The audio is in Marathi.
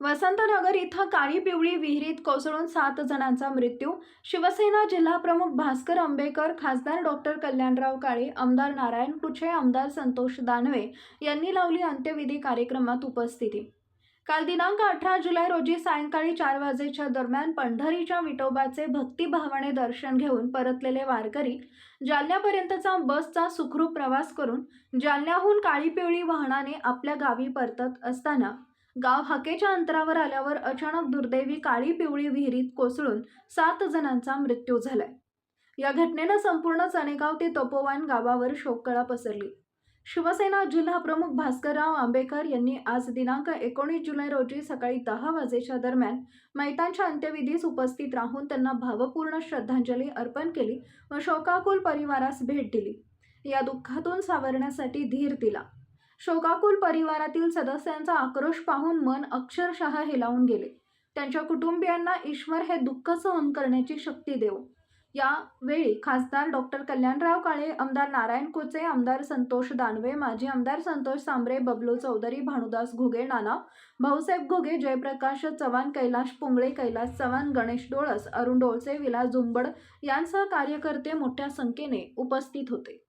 वसंतनगर इथं काळी पिवळी विहिरीत कोसळून सात जणांचा मृत्यू. शिवसेना जिल्हाप्रमुख भास्कर आंबेकर खासदार डॉक्टर कल्याणराव काळे आमदार नारायण कुचे आमदार संतोष दानवे यांनी लावली अंत्यविधी कार्यक्रमात उपस्थिती. काल दिनांक अठरा जुलै रोजी सायंकाळी चार वाजेच्या दरम्यान पंढरीच्या विटोबाचे भक्तिभावाने दर्शन घेऊन परतलेले वारकरी जालन्यापर्यंतचा बसचा सुखरूप प्रवास करून जालन्याहून काळी पिवळी वाहनाने आपल्या गावी परतत असताना गाव हाकेच्या अंतरावर आल्यावर अचानक दुर्दैवी काळी पिवळी विहिरीत कोसळून सात जणांचा मृत्यू झालाय. या घटनेनं संपूर्ण चणेगाव ते तपोवन गावावर शोककळा पसरली. शिवसेना जिल्हा प्रमुख भास्करराव आंबेकर यांनी आज दिनांक एकोणीस जुलै रोजी सकाळी दहा वाजेच्या दरम्यान मैतांच्या अंत्यविधीस उपस्थित राहून त्यांना भावपूर्ण श्रद्धांजली अर्पण केली व शोकाकुल परिवारास भेट दिली. या दुःखातून सावरण्यासाठी धीर दिला. शोकाकुल परिवारातील सदस्यांचा आक्रोश पाहून मन अक्षरशः हेलावून गेले. त्यांच्या कुटुंबियांना ईश्वर हे दुःख सहन करण्याची शक्ती देव. यावेळी खासदार डॉक्टर कल्याणराव काळे आमदार नारायण कोचे आमदार संतोष दानवे माजी आमदार संतोष सांबरे बबलू चौधरी भानुदास घुगे नाना भाऊसाहेब घुगे जयप्रकाश चव्हाण कैलाश पुंगळे कैलास चव्हाण गणेश डोळस अरुण डोळसे विलास झुंबड यांसह कार्यकर्ते मोठ्या संख्येने उपस्थित होते.